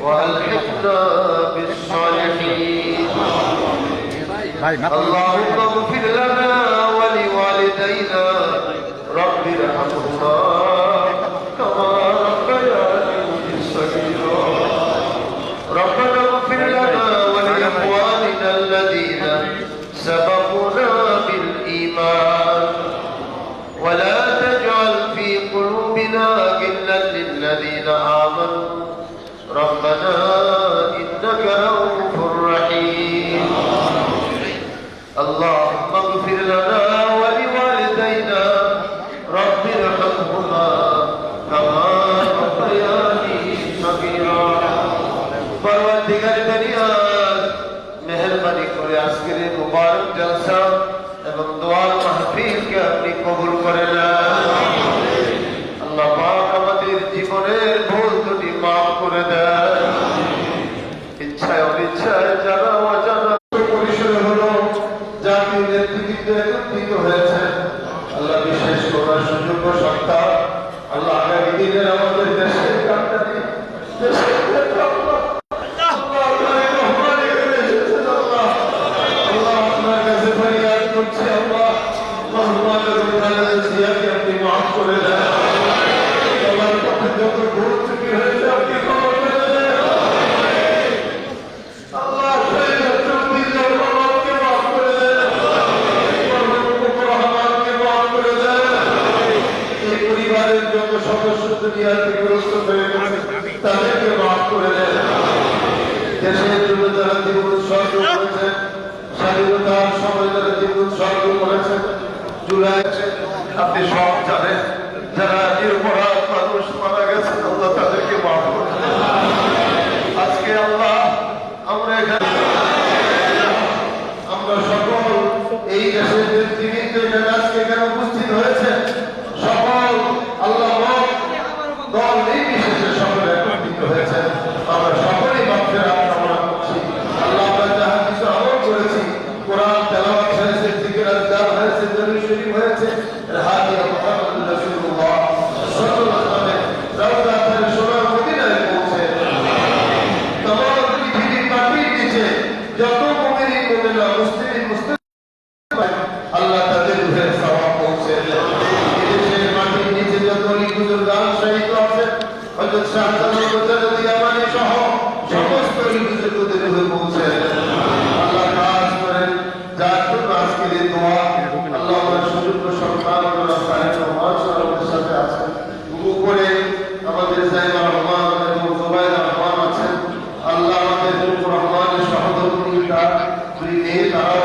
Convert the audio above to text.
والحقنا بالصالحين اللهم اغفر لنا ولوالدينا رب ارحمهما كما ربياني صغيرا ربنا اغفر لنا ولإخواننا الذين سبقونا الذين آمنوا ربنا إنك رؤوف رحيم اللهم اغفر لنا ولوالدينا رب ارحمهما كما ربياني صغيرا পরবর্তীকারী দুনিয়া মেহরবানি করে আজকের মুবারক জলসা এবং দোয়া জাতীয় নেতৃত্ব একত্রিত হয়েছে। আল্লাহ বিশেষ করার সুযোগ্য সত্তা। আল্লাহ আগামী দিনের আমাদের দেশের আপনি মাফ করে দেন। আমার পক্ষে যত গুরুত্ব আপনি সব জানেন। যারা নির্মরাজ মানুষ মারা গেছেন, আল্লাহ তাদেরকে মাফ করেন আজকে আল্লাহ, আমরা এখানে আমরা সকল এই দেশের যিনি আজকে এখানে উপস্থিত হয়েছে তারা